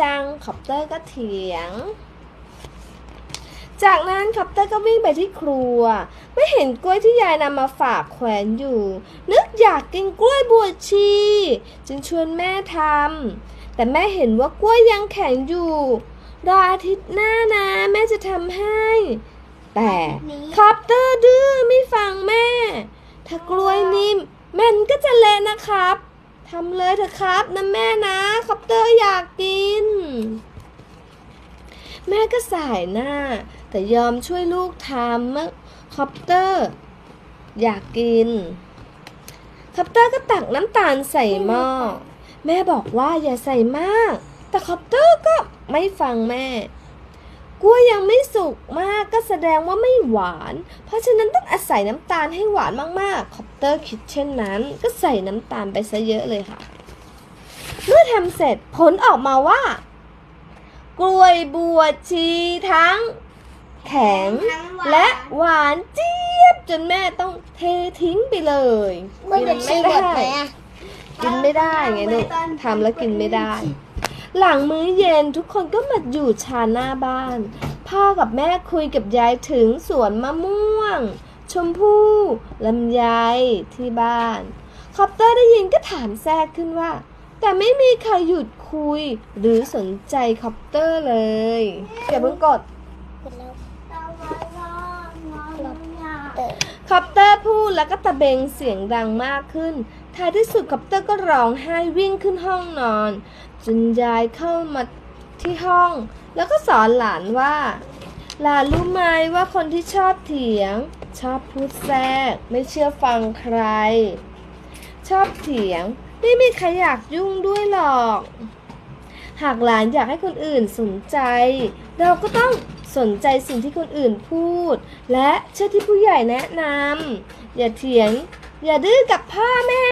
จังคอปเตอร์ก็เถียง จากนั้นคอปเตอร์ก็วิ่งไปที่ครัว ไม่เห็นกล้วยที่ยายนำมาฝากแขวนอยู่ นึกอยากกินกล้วยบวชชี จึงชวนแม่ทำแต่แม่เห็นว่ากล้วยยังแข็งอยู่รออาทิตย์หน้านะ แม่จะทำให้ แต่คอปเตอร์ดื้อไม่ฟังแม่ ถ้ากล้วยนิ่มมันก็จะเละนะครับทำเลยเถอะครับนะแม่นะคอปเตอร์อยากกิน แม่ก็สายหน้า แต่ยอมช่วยลูกทำเมื่อคอปเตอร์ อยากกิน คอปเตอร์ก็ตักน้ำตาลใส่หม้อ แม่บอกว่าอย่าใส่มาก แต่คอปเตอร์ก็ไม่ฟังแม่กล้วยยังไม่สุกมากก็แสดงว่าไม่หวาน เพราะฉะนั้นต้องอาศัยน้ำตาลให้หวานมากๆ คอปเตอร์คิดเช่นนั้น ก็ใส่น้ำตาลไปซะเยอะเลยค่ะ เมื่อทำเสร็จผลออกมาว่า กล้วยบวชชีทั้ง แข็งและหวานเจี๊ยบ จนแม่ต้องเททิ้งไปเลยมันจะชีหมดไหมอะกินไม่ได้ไงลูกทำแล้วกินไม่ได้ หลังมื้อเย็นทุกคนก็มาอยู่ชานหน้าบ้าน พ่อกับแม่คุยกับยายถึงสวนมะม่วง ชมพู่ลำไยที่บ้านคอปเตอร์ได้ยินก็ถามแทรกขึ้นว่า แต่ไม่มีใครหยุดคุยหรือสนใจคอปเตอร์เลยอย่าเพิ่งกดคอปเตอร์พูดแล้วก็ตะเบงเสียงดังมากขึ้น ท้ายที่สุดคอปเตอร์ก็ร้องไห้วิ่งขึ้นห้องนอน จนยายเข้ามาที่ห้อง แล้วก็สอนหลานว่าหลานรู้ไหมว่าคนที่ชอบเถียง ชอบพูดแทรก ไม่เชื่อฟังใคร ชอบเถียง ไม่มีใครอยากยุ่งด้วยหรอก หากหลานอยากให้คนอื่นสนใจ เราก็ต้องสนใจสิ่งที่คนอื่นพูด และเชื่อที่ผู้ใหญ่แนะนำอย่าเถียง อย่าดื้อกับพ่อแม่